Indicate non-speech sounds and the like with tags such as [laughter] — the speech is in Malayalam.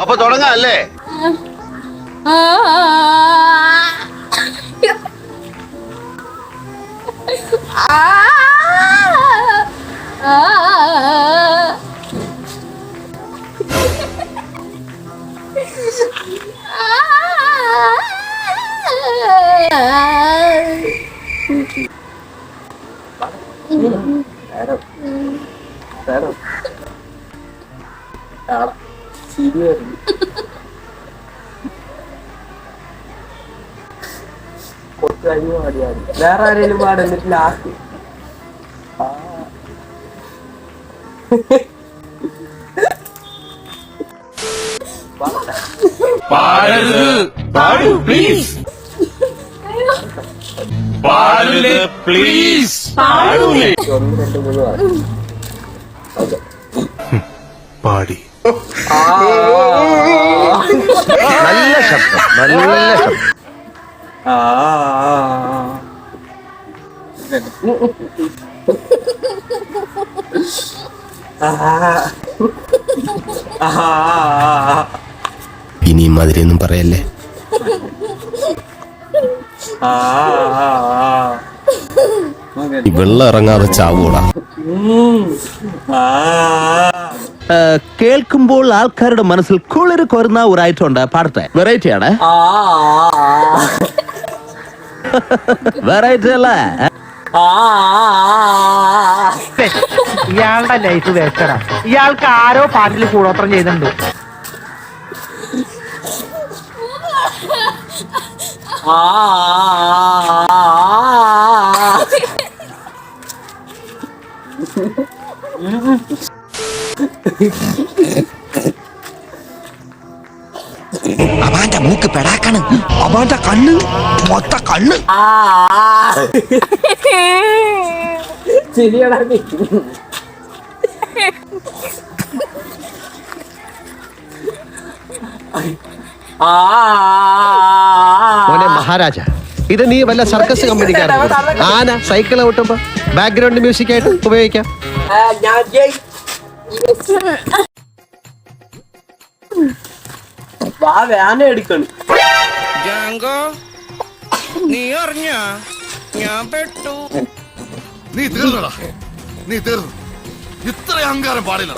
അപ്പൊ തുടങ്ങാം അല്ലേ [laughs] വേറെ ആരെങ്കിലും പാടുന്നിട്ട് ലാസ്റ്റ് പാടരുത്. പാടു പ്ലീസ് പാടില്ലേ പ്ലീസ് പാടൂലേ. ഒന്ന് രണ്ട് മൂന്ന് പാടും പാടി. നല്ല ശബ്ദം നല്ല ശബ്ദം. ഇനി മതിരൊന്നും പറയല്ലേ? വെള്ളം ഇറങ്ങാതെ ചാവൂടാ. കേൾക്കുമ്പോൾ ആൾക്കാരുടെ മനസ്സിൽ കുളിര് കൊരുന്ന ഒരു ഐറ്റം ഉണ്ട് പാടത്തെ. വെറൈറ്റി ആണ്. വെറൈറ്റി അല്ലേ? ഇയാളുടെ ലൈഫ് വേസ്റ്റഡാ ഇയാൾക്ക് ആരോ പാട്ടിൽ കൂടോത്രം ചെയ്യുന്നുണ്ട്. അവന്റെ മൂക്ക് പെടാക്കാണ്. അവന്റെ കണ്ണ് മൊത്ത കണ്ണ്. ശരിയടാ മോനെ മഹാരാജ. ഇത് നീ വല്ല സർക്കസ് കമ്പനിക്കാരൻ [laughs] ആന സൈക്കിൾ ഓട്ടുമ്പോ ബാക്ക്ഗ്രൗണ്ട് മ്യൂസിക് ആയിട്ട് ഉപയോഗിക്കാം. ആ, ഞാൻ പെട്ടു. നീ തീർന്നടാ. നീ തീർന്നു. ഇത്ര അഹങ്കാരം പാടില്ല.